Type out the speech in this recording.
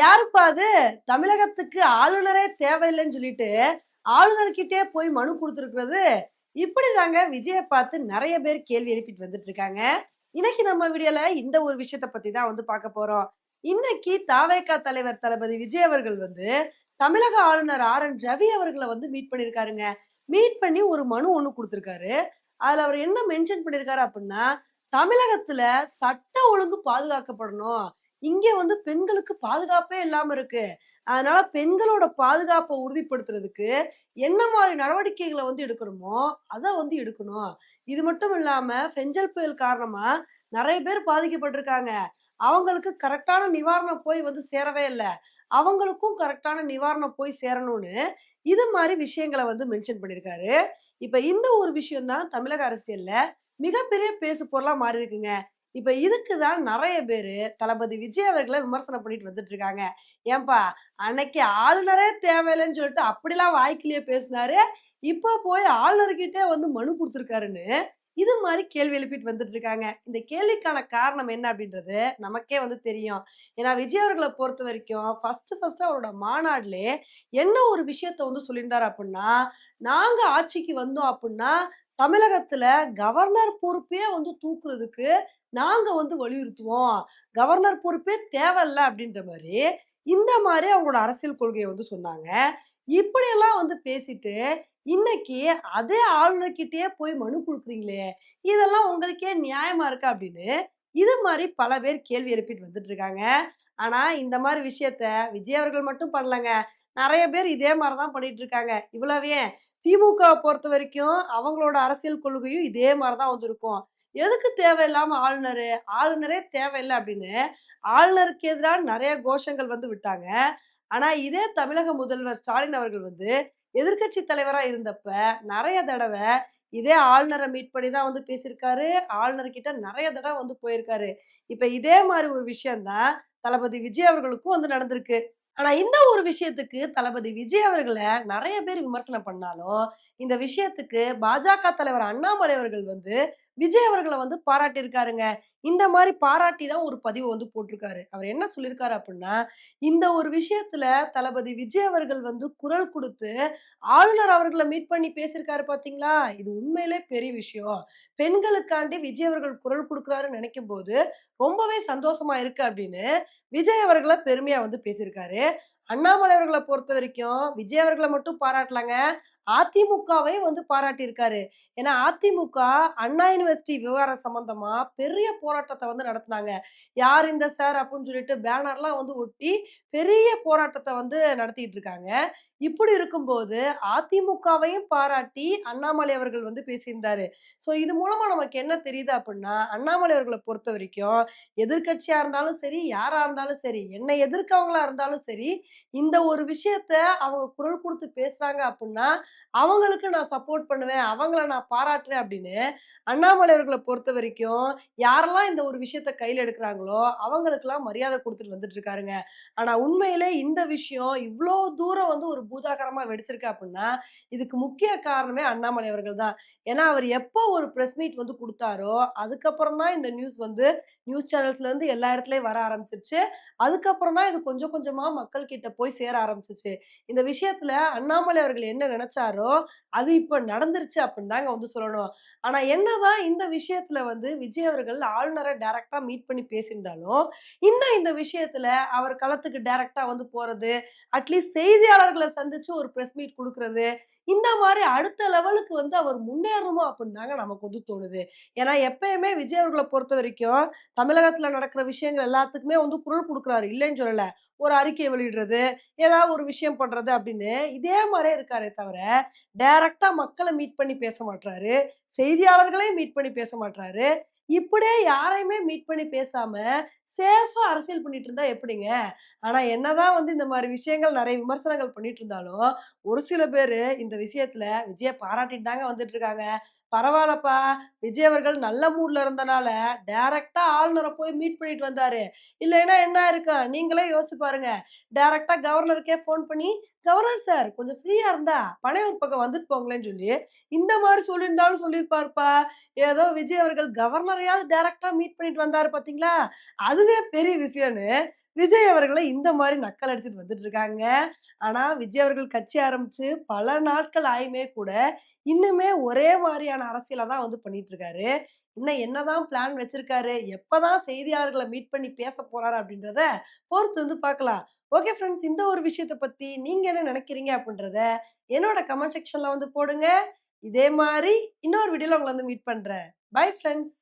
யாருப்பா அது? தமிழகத்துக்கு ஆளுநரே தேவையில்லைன்னு சொல்லிட்டு ஆளுநர்கிட்டே போய் மனு கொடுத்துருக்கிறது. இப்படிதாங்க விஜயை பார்த்து நிறைய பேர் கேள்வி எழுப்பிட்டு வந்துட்டு இருக்காங்க இன்னைக்கு நம்ம வீடியோல இந்த ஒரு விஷயத்த பத்தி தான் வந்து பார்க்க போறோம். இன்னைக்கு தாவேக்கா தலைவர் தளபதி விஜய் அவர்கள் வந்து தமிழக ஆளுநர் ஆர் என் ரவி அவர்களை வந்து மீட் பண்ணியிருக்காருங்க. மீட் பண்ணி ஒரு மனு ஒன்று கொடுத்துருக்காரு. அதுல அவர் என்ன மென்ஷன் பண்ணியிருக்காரு அப்படின்னா தமிழகத்துல சட்ட ஒழுங்கு பாதுகாக்கப்படணும். இங்க வந்து பெண்களுக்கு பாதுகாப்பே இல்லாம இருக்கு. அதனால பெண்களோட பாதுகாப்பை உறுதிப்படுத்துறதுக்கு என்ன மாதிரி நடவடிக்கைகளை வந்து எடுக்கணுமோ அதை வந்து எடுக்கணும். இது மட்டும் இல்லாம பெஞ்சல் புயல் காரணமா நிறைய பேர் பாதிக்கப்பட்டிருக்காங்க. அவங்களுக்கு கரெக்டான நிவாரணம் போய் வந்து சேரவே இல்லை. அவங்களுக்கும் கரெக்டான நிவாரணம் போய் சேரணும்னு இது மாதிரி விஷயங்களை வந்து மென்ஷன் பண்ணியிருக்காரு இப்ப இந்த ஒரு விஷயம் தான் தமிழக அரசியல்ல மிகப்பெரிய பேசு பொருளா மாறி இருக்குங்க இப்ப இதுக்கு தான் நிறைய பேர் தளபதி விஜய் அவர்களை விமர்சனம் பண்ணிட்டு வந்துட்டு இருக்காங்க ஏன்பா அன்னைக்கு ஆளுநரே தேவையில்லைன்னு சொல்லிட்டு அப்படிலாம் வாய்க்கிலேயே பேசினாரு. இப்போ போய் ஆளுநர்கிட்டே வந்து மனு கொடுத்துருக்காருன்னு இது மாதிரி கேள்வி எழுப்பிட்டு வந்துட்டு இருக்காங்க இந்த கேள்விக்கான காரணம் என்ன அப்படின்றது நமக்கே வந்து தெரியும். ஏன்னா விஜய் அவர்களை பொறுத்த வரைக்கும் ஃபர்ஸ்ட் ஃபர்ஸ்ட் அவரோட மாநாடுலே என்ன ஒரு விஷயத்த வந்து சொல்லியிருந்தாரு அப்படின்னா நாங்க ஆட்சிக்கு வந்தோம் அப்படின்னா தமிழகத்துல கவர்னர் பொறுப்பே வந்து தூக்குறதுக்கு நாங்க வந்து வலியுறுத்துவோம். கவர்னர் பொறுப்பே தேவையில்ல அப்படின்ற மாதிரி இந்த மாதிரி அவங்களோட அரசியல் கொள்கையை வந்து சொன்னாங்க. இப்படியெல்லாம் வந்து பேசிட்டு இன்னைக்கு அதே ஆளுநர்கிட்டயே போய் மனு கொடுக்குறீங்களே இதெல்லாம் உங்களுக்கே நியாயமா இருக்கா அப்படின்னு இது மாதிரி பல பேர் கேள்வி எழுப்பிட்டு வந்துட்டு இருக்காங்க. ஆனா இந்த மாதிரி விஷயத்த விஜய் அவர்கள் மட்டும் பண்ணலங்க. நிறைய பேர் இதே மாதிரிதான் பண்ணிட்டு இருக்காங்க. இவ்வளவே திமுக பொறுத்த வரைக்கும் அவங்களோட அரசியல் கொள்கையும் இதே மாதிரிதான் வந்திருக்கும். எதுக்கு தேவையில்லாம ஆளுநர்? ஆளுநரே தேவையில்லை அப்படின்னு ஆளுநருக்கு எதிராக நிறைய கோஷங்கள் வந்து விட்டாங்க. ஆனா இதே தமிழக முதல்வர் ஸ்டாலின் அவர்கள் வந்து எதிர்க்கட்சி தலைவரா இருந்தப்ப நிறைய தடவை இதே ஆளுநரை மீட் பண்ணி தான் வந்து பேசியிருக்காரு. ஆளுநர்கிட்ட நிறைய தடவை வந்து போயிருக்காரு. இப்ப இதே மாதிரி ஒரு விஷயம்தான் தளபதி விஜய் அவர்களுக்கும் வந்து நடந்திருக்கு. ஆனா இந்த ஒரு விஷயத்துக்கு தளபதி விஜய் அவர்களை நிறைய பேர் விமர்சனம் பண்ணாலும் இந்த விஷயத்துக்கு பாஜக தலைவர் அண்ணாமலை அவர்கள் வந்து விஜய் அவர்களை வந்து பாராட்டியிருக்காருங்க. இந்த மாதிரி பாராட்டி தான் ஒரு பதிவு வந்து போட்டிருக்காரு. அவர் என்ன சொல்லியிருக்காரு அப்படின்னா இந்த ஒரு விஷயத்துல தளபதி விஜய் அவர்கள் வந்து குரல் கொடுத்து ஆளுநர் அவர்களை மீட் பண்ணி பேசியிருக்காரு பாத்தீங்களா? இது உண்மையிலே பெரிய விஷயம். பெண்களுக்காண்டி விஜய் அவர்கள் குரல் கொடுக்குறாருன்னு நினைக்கும் போது ரொம்பவே சந்தோஷமா இருக்கு அப்படின்னு விஜய் அவர்களை பெருமையா வந்து பேசியிருக்காரு. அண்ணாமலை அவர்களை பொறுத்த வரைக்கும் விஜய் அவர்களை மட்டும் பாராட்டலாங்க. அதிமுகவை வந்து பாராட்டியிருக்காரு. ஏன்னா அதிமுக அண்ணா யூனிவர்சிட்டி விவகாரம் சம்பந்தமா பெரிய போராட்டத்தை வந்து நடத்தினாங்க. யார் இந்த சார் அப்படின்னு சொல்லிட்டு பேனர்லாம் வந்து ஒட்டி பெரிய போராட்டத்தை வந்து நடத்திட்டு இருக்காங்க. இப்படி இருக்கும்போது அதிமுகவையும் பாராட்டி அண்ணாமலை அவர்கள் வந்து பேசியிருந்தாரு. ஸோ இது மூலமா நமக்கு என்ன தெரியுது அப்படின்னா அண்ணாமலை அவர்களை பொறுத்த வரைக்கும் எதிர்கட்சியா இருந்தாலும் சரி யாரா இருந்தாலும் சரி என்னை எதிர்க்கவங்களா இருந்தாலும் சரி இந்த ஒரு விஷயத்த அவங்க குரல் கொடுத்து பேசுறாங்க அப்படின்னா அவங்களுக்கு நான் சப்போர்ட் பண்ணுவேன் அவங்கள நான் பாராட்டுவேன் அப்படின்னு அண்ணாமலை அவர்களை பொறுத்த வரைக்கும் யாரெல்லாம் இந்த ஒரு விஷயத்த கையில் எடுக்கிறாங்களோ அவங்களுக்கெல்லாம் மரியாதை கொடுத்துட்டு வந்துட்டு இருக்காருங்க. ஆனா உண்மையிலே இந்த விஷயம் இவ்வளோ தூரம் வந்து ஒரு பூதாகரமா வெடிச்சிருக்கு அப்படின்னா இதுக்கு முக்கிய காரணமே அண்ணாமலை அவர்கள் தான். ஏன்னா அவர் எப்போ ஒரு ப்ரெஸ் மீட் வந்து கொடுத்தாரோ அதுக்கப்புறம் தான் இந்த நியூஸ் வந்து நியூஸ் சேனல்ஸ்ல இருந்து எல்லா இடத்துலயும் வர ஆரம்பிச்சிருச்சு. அதுக்கப்புறம் தான் இது கொஞ்சம் கொஞ்சமா மக்கள் கிட்ட போய் சேர ஆரம்பிச்சிச்சு. இந்த விஷயத்துல அண்ணாமலை அவர்கள் என்ன நினைச்சாரோ அது இப்ப நடந்துருச்சு அப்படின்னு தாங்க வந்து சொல்லணும். ஆனா என்னதான் இந்த விஷயத்துல வந்து விஜய் அவர்கள் ஆளுநரை டைரக்டா மீட் பண்ணி பேசியிருந்தாலும் இன்னும் இந்த விஷயத்துல அவர் களத்துக்கு டைரக்டா வந்து போறது அட்லீஸ்ட் செய்தியாளர்களை சந்திச்சு ஒரு ப்ரெஸ் மீட் கொடுக்கறது இந்த மாதிரி அடுத்த லெவலுக்கு வந்து அவர் முன்னேறணுமோ அப்படின்னு தாங்க நமக்கு வந்து தோணுது. ஏன்னா எப்பயுமே விஜய் அவர்களை பொறுத்த வரைக்கும் தமிழகத்துல நடக்கிற விஷயங்கள் எல்லாத்துக்குமே வந்து குரல் கொடுக்குறாரு. இல்லைன்னு சொல்லல. ஒரு அறிக்கையை வெளியிடுறது ஏதாவது ஒரு விஷயம் பண்றது அப்படின்னு இதே மாதிரியே இருக்காரே தவிர டைரக்டா மக்களை மீட் பண்ணி பேச மாட்டாரு செய்தியாளர்களையும் மீட் பண்ணி பேச மாட்டாரு இப்படியே யாரையுமே மீட் பண்ணி பேசாம சேஃபாக அரசியல் பண்ணிட்டு இருந்தா எப்படிங்க? ஆனால் என்னதான் வந்து இந்த மாதிரி விஷயங்கள் நிறைய விமர்சனங்கள் பண்ணிட்டு இருந்தாலும் ஒரு சில பேர் இந்த விஷயத்துல விஜய பாராட்டிட்டு தாங்க வந்துட்டு இருக்காங்க. பரவாயில்லப்பா. விஜய் அவர்கள் நல்ல மூட்ல இருந்தனால டைரக்டா ஆளுநரை போய் மீட் பண்ணிட்டு வந்தாரு. இல்லைன்னா என்ன இருக்கும் நீங்களே யோசிச்சு பாருங்க. டைரக்டா கவர்னருக்கே ஃபோன் பண்ணி கவர்னர் சார் கொஞ்சம் ஃப்ரீயா இருந்தா பனையூர் பக்கம் வந்துட்டு போங்களேன்னு சொல்லி இந்த மாதிரி சொல்லியிருந்தாலும் சொல்லியிருப்பாருப்பா. ஏதோ விஜய் அவர்கள் கவர்னரையாவது டைரக்டா மீட் பண்ணிட்டு வந்தாரு பாத்தீங்களா? அதுவே பெரிய விஷயம்னு விஜய் அவர்களை இந்த மாதிரி நக்கல் அடிச்சுட்டு வந்துட்டு இருக்காங்க. ஆனா, விஜய் அவர்கள் கட்சி ஆரம்பிச்சு பல நாட்கள் ஆயுமே கூட, இன்னுமே ஒரே மாதிரியான அரசியல தான் வந்து பண்ணிட்டு இருக்காரு. இன்னும் என்னதான் பிளான் வச்சிருக்காரு? எப்பதான் செய்தியாளர்களை மீட் பண்ணி பேச போறாரு? அப்படின்றத பொறுத்து வந்து பார்க்கலாம். ஓகே ஃப்ரெண்ட்ஸ் இந்த ஒரு விஷயத்த பத்தி நீங்க என்ன நினைக்கிறீங்க? அப்படின்றத என்னோட கமெண்ட் செக்ஷன்ல வந்து போடுங்க. இதே மாதிரி இன்னொரு வீடியோல உங்களை வந்து மீட் பண்றேன். Bye friends